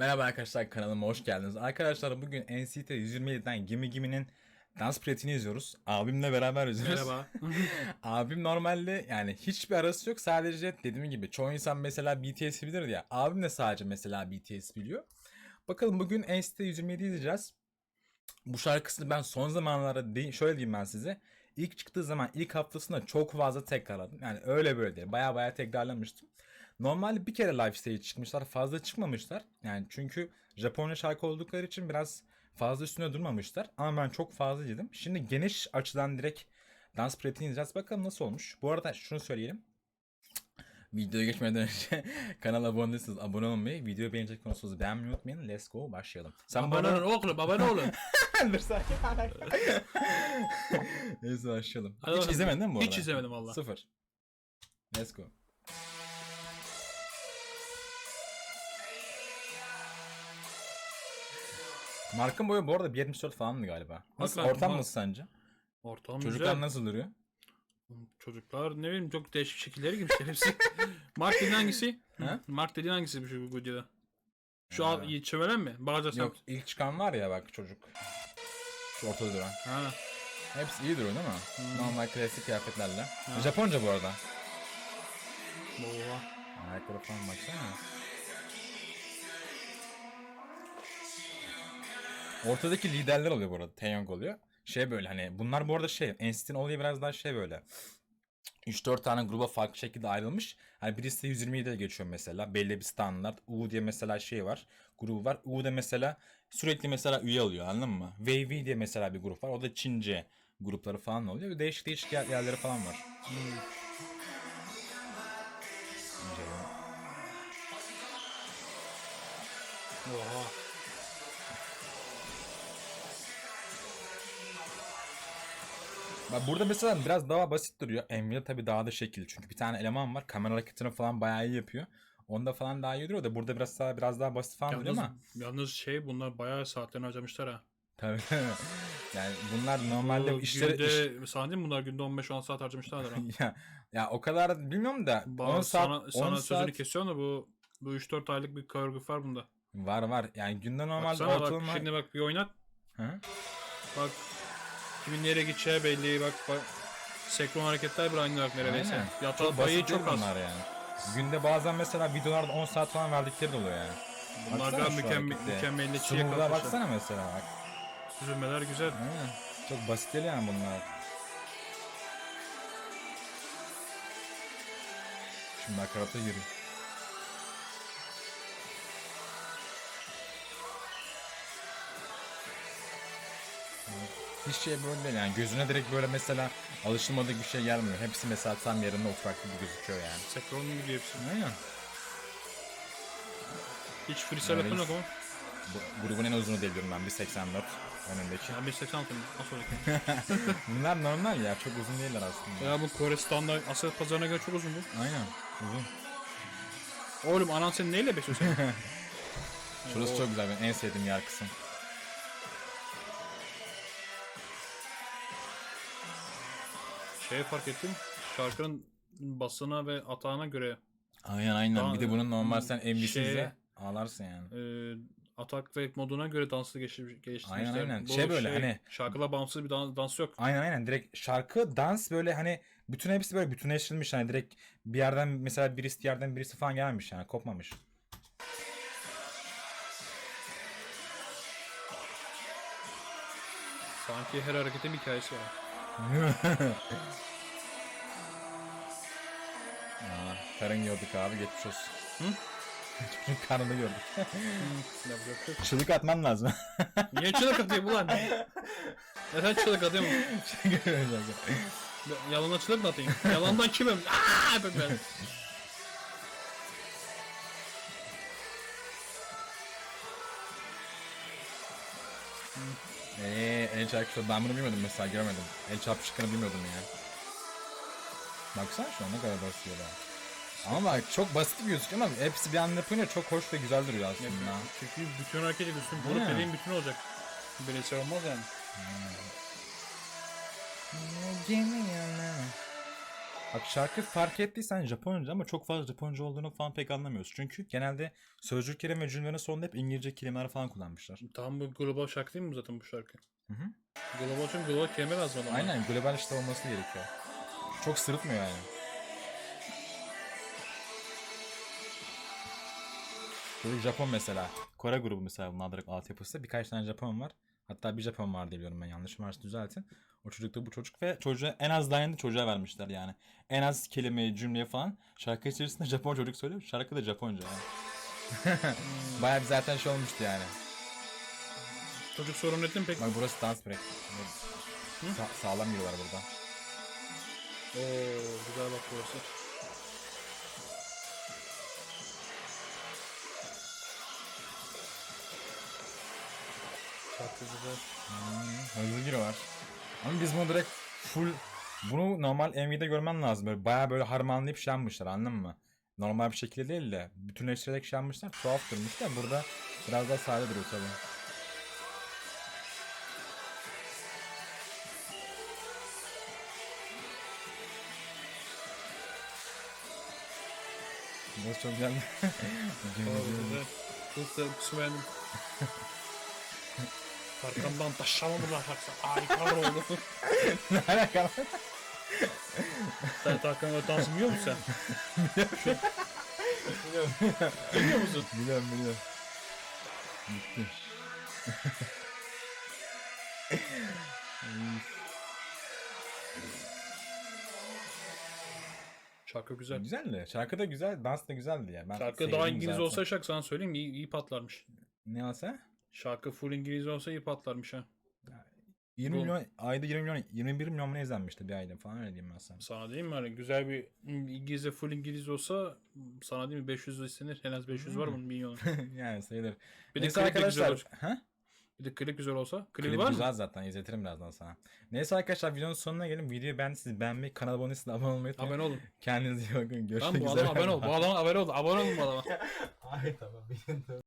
Merhaba arkadaşlar kanalıma hoş geldiniz. Arkadaşlar bugün NCT 127'den Gimme Gimme'nin dans pratiğini izliyoruz. Abimle beraber izliyoruz. Merhaba. Abim normalde yani hiçbir arası yok. Sadece dediğim gibi çoğu insan mesela BTS bilir ya. Abim de sadece mesela BTS biliyor. Bakalım bugün NCT 127 izleyeceğiz. Bu şarkısını ben son zamanlarda değil, şöyle diyeyim ben size. İlk çıktığı zaman ilk haftasında çok fazla tekrarladım. Yani öyle böyle değil. Baya baya tekrarlamıştım. Normalde bir kere live stage çıkmışlar. Fazla çıkmamışlar. Yani çünkü Japonya şarkı oldukları için biraz fazla üstüne durmamışlar. Ama ben çok fazla izledim. Şimdi geniş açıdan direkt dans pratiğini izleyeceğiz. Bakalım nasıl olmuş. Bu arada şunu söyleyelim. Videoya geçmeden önce kanala abone değilseniz abone olmayı, videoyu beğenecek konusunu beğenmeyi unutmayın. Let's go başlayalım. Sen Abone bana... olun oğlum, abone olun. Dur sakin. Neyse başlayalım. Hadi Hiç bakalım. izlemedin mi bu Hiç arada? izlemedim valla. Sıfır. Let's go. Markın boyu bu arada 1.74 falandı galiba. Nasıl? Ortam Mark- nasıl sence? Ortam Çocuklar güzel. nasıl duruyor? Çocuklar ne bileyim çok değişik şekillere girmişler hepsi. Mark dediğin hangisi? Ha? Mark dediğin hangisi bu şu videoda? Şu Ha. al çömelen mi? Sen. Yok ilk çıkan var ya bak çocuk. Şu ortada duran. Ha. Hepsi iyi duruyor değil mi? Normal klasik kıyafetlerle. Japonca bu arada. Oha. Ayakkabı falan baksana. Ortadaki liderler oluyor bu arada. Taeyong oluyor. Şey böyle hani bunlar bu arada şey NCT'nin olayı biraz daha şey böyle. 3-4 tane gruba farklı şekilde ayrılmış. Hani birisi 127'de geçiyor mesela. Belli bir standart. U diye mesela şey var. Grubu var. U'da mesela sürekli mesela üye alıyor anladın mı? Wavy diye mesela bir grup var. O da Çince grupları falan oluyor. Değişik değişik yer- yerleri falan var. Hmm. Oha. Bak burada mesela biraz daha basit duruyor. Nvidia tabii daha da şekil. Çünkü bir tane eleman var. Kamera hareketini falan bayağı iyi yapıyor. Onda falan daha iyi duruyor da burada biraz daha biraz daha basit falan duruyor ama. yalnız şey bunlar bayağı saatlerini harcamışlar ha. Tabii. yani bunlar normalde Bu işleri günde, sana diyeyim mi bunlar günde 15-10 saat harcamışlardır ha. iş- ya, ya o kadar bilmiyorum da 10 Ba- saat sana, 10 sana saat sözünü kesiyorum da bu bu 3-4 aylık bir koreografi var bunda. var var. Yani günde normalde Baksana bak ortalama şimdi bak bir oynat. Hı? Bak kimin nereye gideceği belli bak bak. Senkron hareketler bile aynı bak neredeyse. Aynen. Yatağı Çok payı çok az. bunlar yani. Günde bazen mesela videolarda 10 saat falan verdikleri de oluyor yani. Bunlar Baksana da mükemmel, mükemmeliyetçiye kalkmışlar. baksana mesela bak. Süzülmeler güzel. Aynen. Çok basit yani bunlar. Şimdi akarata yürü. Hiç şey böyle değil yani gözüne direkt böyle mesela alışılmadık bir şey gelmiyor. Hepsi mesela tam yerinde oturaklı gibi gözüküyor yani. Senkron gibi hepsi. Aynen. Hiç freestyle yapan yok ama. Bu, grubun en uzunu diye biliyorum ben 1.84 önündeki. Ya 1.86 mı? Nasıl olacak? Bunlar normal ya çok uzun değiller aslında. ya bu Kore standart Asya pazarına göre çok uzun bu. Aynen uzun. Oğlum anan seni neyle besliyor sen? Şurası çok güzel benim en sevdiğim yer kısım. Şey fark ettim. Şarkının basına ve atağına göre Aynen aynen. Daha- bir de bunun normal sen şey- MVC'de ağlarsın yani. e, atak ve moduna göre dansı geliştir- geliştirmişler. Aynen, aynen. Bu Şey böyle, hani- Şarkıla bağımsız bir dans, dans yok. Aynen aynen. Direkt şarkı, dans böyle hani bütün hepsi böyle bütünleştirilmiş. Hani direkt bir yerden mesela birisi yerden birisi falan gelmemiş yani kopmamış. Sanki her hareketin bir hikayesi var. Aa, karın gördük abi geçmiş olsun. Çocuğun karnını gördük. Çığlık atman lazım. Niye çığlık atıyor bu lan? Neden çığlık atıyor mu? Yalan çığlık mı atayım? Yalandan kimim? Aaa! Ben, ben. Eee el çarpışıyor. Ben bunu bilmiyordum mesela görmedim. El çarpışkanı bilmiyordum ya. Baksana şu an ne kadar basit ya. Ama bak çok basit gibi gözüküyor ama hepsi bir anda yapınca çok hoş ve güzel duruyor aslında. Çünkü bütün hareket ediyorsun. Grup mi? dediğin bütün olacak. Bireysel olmaz yani. Bak şarkı fark ettiysen Japonca ama çok fazla Japonca olduğunu falan pek anlamıyoruz. Çünkü genelde sözcüklerin ve cümlelerin sonunda hep İngilizce kelimeler falan kullanmışlar. Tam bu global şarkı değil mi zaten bu şarkı? Hı hı. Global çünkü global kelime lazım adama. Aynen global işte olması gerekiyor. Çok sırıtmıyor yani. Çocuk Japon mesela. Kore grubu mesela bunlar direkt altyapısı. Birkaç tane Japon var. Hatta bir Japon var diye biliyorum ben yanlış varsa düzeltin. O çocuk da bu çocuk ve çocuğa en az dayandı çocuğa vermişler yani. En az kelimeyi cümleyi falan şarkı içerisinde Japon çocuk söylüyor. Şarkı da Japonca yani. Bayağı bir zaten şey olmuştu yani. Çocuk sorun ettin pek. Bak burası dans break. Sa- sağlam giriyorlar burada. Oo güzel bak burası. Güzel. Hmm, hızlı giriyorlar. Ama biz bunu direkt full bunu normal MV'de görmen lazım. Böyle bayağı böyle harmanlayıp şey yapmışlar anladın mı? Normal bir şekilde değil de bütünleştirerek şey yapmışlar. Tuhaf durmuş da burada biraz daha sade duruyor tabii. Burası çok güzel. Çok beğendim. Arkamdan taşlama lan taksa? Harika oldu. ne alakalı? Sen Tarkan'la dans biliyor musun sen? Biliyorum, Biliyor musun? biliyorum, biliyorum. Bitti. Şarkı güzel. Güzeldi. Şarkı da güzel, dans da güzeldi ya. Ben Şarkı daha İngiliz zaten. olsa şarkı sana söyleyeyim iyi, iyi patlarmış. Ne olsa? Şarkı full İngiliz olsa iyi patlarmış ha. 20 Bu- milyon, ayda 20 milyon, 21 milyon mu ne izlenmişti bir ayda falan öyle diyeyim ben sana. Sana değil mi? Hani güzel bir İngilizce full İngiliz olsa sana değil mi 500 istenir. En az 500 var Hmm. bunun milyonu. yani sayılır. Bir de Neyse klip de güzel arkadaşlar. olur. Ha? Bir de klip güzel olsa. Klibi Klip var mı? güzel zaten izletirim birazdan sana. Neyse arkadaşlar videonun sonuna gelin. Videoyu beğendiyseniz beğenmeyi, kanala abone değilseniz abone olmayı unutmayın. Abone olun. Kendinize iyi bakın. Görüşmek Lan bu üzere. adam abone ol. Bu adam abone ol. Abone olun bu adama. Ay tamam.